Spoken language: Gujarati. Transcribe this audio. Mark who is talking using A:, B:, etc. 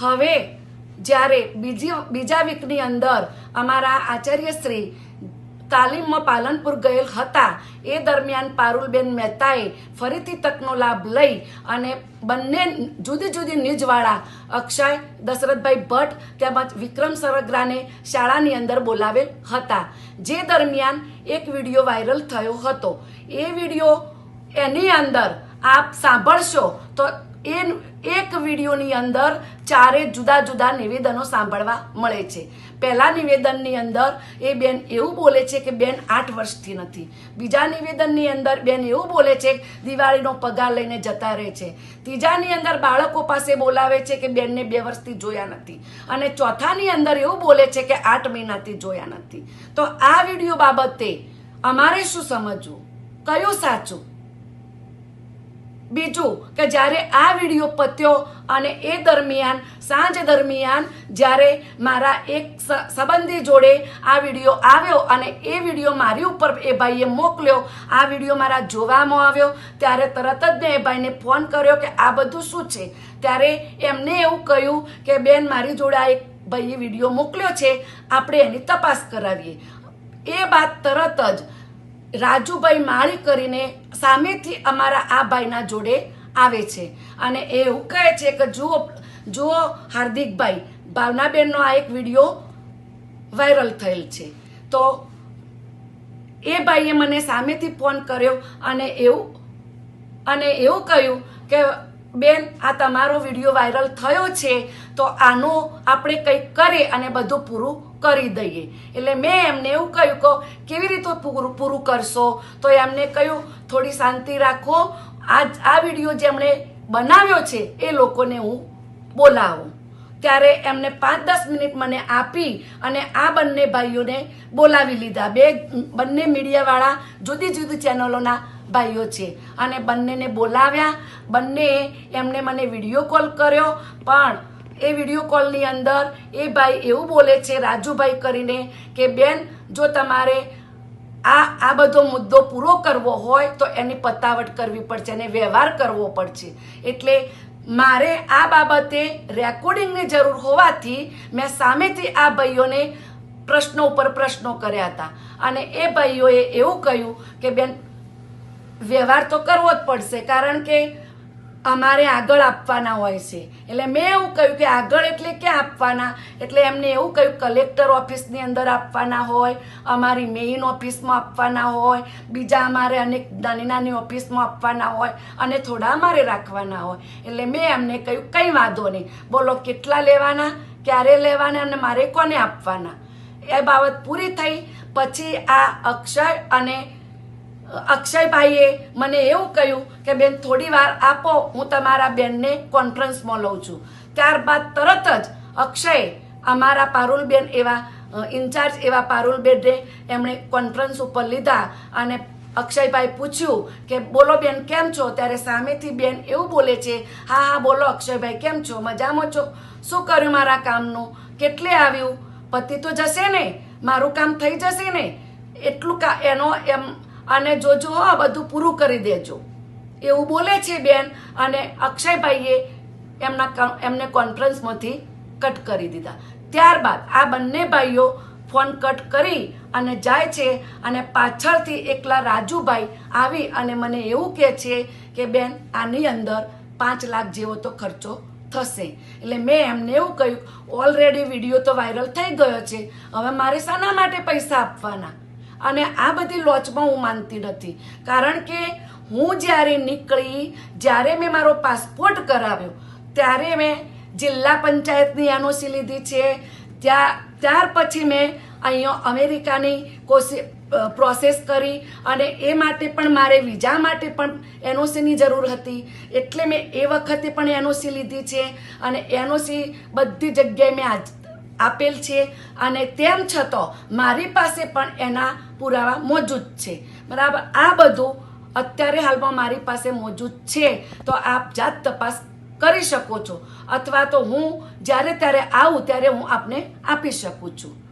A: હવે જ્યારે બીજી બીજા વીકની અંદર અમારા આચાર્યશ્રી તાલીમમાં પાલનપુર ગયેલ હતા, એ દરમિયાન પારુલબેન મહેતાએ ફરીથી તકનો લાભ લઈ અને બંને જુદી જુદી નિજવાળા અક્ષય દશરથભાઈ ભટ્ટ તેમજ વિક્રમ સરગરાને શાળાની અંદર બોલાવેલ હતા. જે દરમિયાન એક વીડિયો વાયરલ થયો હતો. એ વીડિયો એની અંદર આપ સાંભળશો તો એ એક વિડીયોની અંદર ચારે જુદા જુદા નિવેદનો સાંભળવા મળે છે. પહેલા નિવેદનની અંદર એ બેન એવું બોલે છે કે બેન આઠ વર્ષથી નથી. બીજા નિવેદનની અંદર બેન એવું બોલે છે દિવાળીનો પગાર લઈને જતા રહે છે. ત્રીજાની અંદર બાળકો પાસે બોલાવે છે કે બેનને બે વર્ષથી જોયા નથી. અને ચોથાની અંદર એવું બોલે છે કે આઠ મહિનાથી જોયા નથી. તો આ વીડિયો બાબતે અમારે શું સમજવું? કયું સાચું? બીજું કે જ્યારે આ વીડિયો પત્યો અને એ દરમિયાન, સાંજ દરમિયાન જ્યારે મારા એક સંબંધી જોડે આ વીડિયો આવ્યો અને એ વીડિયો મારી ઉપર એ ભાઈએ મોકલ્યો, આ વીડિયો મારા જોવામાં આવ્યો, ત્યારે તરત જ મેં એ ભાઈને ફોન કર્યો કે આ બધું શું છે? ત્યારે એમને એવું કહ્યું કે, બેન, મારી જોડે આ એક ભાઈએ વીડિયો મોકલ્યો છે, આપણે એની તપાસ કરાવીએ. એ બાદ તરત જ રાજુભાઈ માળી કરીને સામેથી અમારા આ ભાઈના જોડે આવે છે. અને એ એવું કહે છે કે જુઓ જુઓ હાર્દિકભાઈ, ભાવનાબેનનો આ એક વીડિયો વાયરલ થયેલ છે. તો એ ભાઈએ મને સામેથી ફોન કર્યો અને એવું અને એવું કહ્યું કે, બેન, આ તમારો વીડિયો વાયરલ થયો છે, તો આનું આપણે કંઈક કરી અને બધું પૂરું કરી દઈએ. એટલે મેં એમને એવું કહ્યું કે કેવી રીતે પૂરું પૂરું કરશો? તો એમને કહ્યું, થોડી શાંતિ રાખો. આ આ વીડિયો જેમણે બનાવ્યો છે, એ લોકોને હું બોલાવું. ત્યારે એમને પાંચ દસ મિનિટ મને આપી અને આ બંને ભાઈઓને બોલાવી લીધા. બે, બંને મીડિયાવાળા જુદી જુદી ચેનલોના ભાઈઓ છે. અને બંનેને બોલાવ્યા. બંને એમને મને વીડિયો કોલ કર્યો. પણ એ વીડિયો કોલની અંદર એ ભાઈ એવું બોલે છે, રાજુભાઈ કરીને કે, બેન, જો તમારે આ આ બધો મુદ્દો પૂરો કરવો હોય, તો એની પતાવટ કરવી પડશે અને વ્યવહાર કરવો પડશે. એટલે મારે આ બાબતે રેકોર્ડિંગની જરૂર હોવાથી મેં સામેથી આ ભાઈઓને પ્રશ્નો ઉપર પ્રશ્નો કર્યા હતા. અને એ ભાઈઓએ એવું કહ્યું કે, બેન, વ્યવહાર તો કરવો જ પડશે, કારણ કે અમારે આગળ આપવાના હોય છે. એટલે મેં એવું કહ્યું કે આગળ એટલે ક્યાં આપવાના? એટલે એમને એવું કહ્યું, કલેક્ટર ઓફિસની અંદર આપવાના હોય, અમારી મેઇન ઓફિસમાં આપવાના હોય, બીજા અમારે અનેક નાની નાની ઓફિસમાં આપવાના હોય અને થોડા અમારે રાખવાના હોય. એટલે મેં એમને કહ્યું, કંઈ વાંધો નહીં. બોલો, કેટલા લેવાના, ક્યારે લેવાના અને મારે કોને આપવાના? એ બાબત પૂરી થઈ. પછી આ અક્ષય અને અક્ષયભાઈએ મને એવું કહ્યું કે, બેન, થોડી વાર આપો, હું તમારા બેનને કોન્ફરન્સમાં લઉં છું. ત્યારબાદ તરત જ અક્ષય અમારા પારુલબેન એવા ઇન્ચાર્જ એવા પારુલબેનને એમણે કોન્ફરન્સ ઉપર લીધા અને અક્ષયભાઈ પૂછ્યું કે, બોલો બેન, કેમ છો? ત્યારે સામેથી બેન એવું બોલે છે, હા હા, બોલો અક્ષયભાઈ, કેમ છો? મજામાં છો? શું કર્યું મારા કામનું? કેટલે આવ્યું? પતિ તો જશે ને? મારું કામ થઈ જશે ને? એટલું કા એનો એમ અને જોજો હો બધું પૂરું કરી દેજો. એવું બોલે છે બેન, અને અક્ષયભાઈએ એમના એમને કોન્ફરન્સમાંથી કટ કરી દીધા. ત્યારબાદ આ બંને ભાઈઓ ફોન કટ કરી અને જાય છે અને પાછળથી એકલા રાજુભાઈ આવી અને મને એવું કહે છે કે, બેન, આની અંદર પાંચ લાખ જેવો તો ખર્ચો થશે. એટલે મેં એમને એવું કહ્યું, ઓલરેડી વીડિયો તો વાયરલ થઈ ગયો છે. હવે મારે શાના માટે પૈસા આપવાના. અને આ બધી લોચમાં હું માનતી નથી. કારણ કે હું જ્યારે નીકળી, જ્યારે મેં મારો પાસપોર્ટ કરાવ્યો, ત્યારે મેં જિલ્લા પંચાયતની એનઓસી લીધી છે. ત્યાં, ત્યાર પછી મેં અહીંયા અમેરિકાની કોશી પ્રોસેસ કરી અને એ માટે પણ મારે વિઝા માટે પણ એનઓસીની જરૂર હતી. એટલે મેં એ વખતે પણ એનઓસી લીધી છે અને એનઓસી બધી જગ્યાએ મેં આજ આપેલ છે અને તેમ છતાં મારી પાસે પણ એના પુરાવા મોજૂદ છે. બરાબર? આ બધું અત્યારે હાલમાં મારી પાસે મોજૂદ છે. તો આપ જાત તપાસ કરી શકો છો. અથવા તો હું જ્યારે ત્યારે આવું ત્યારે હું આપને આપી શકું છું.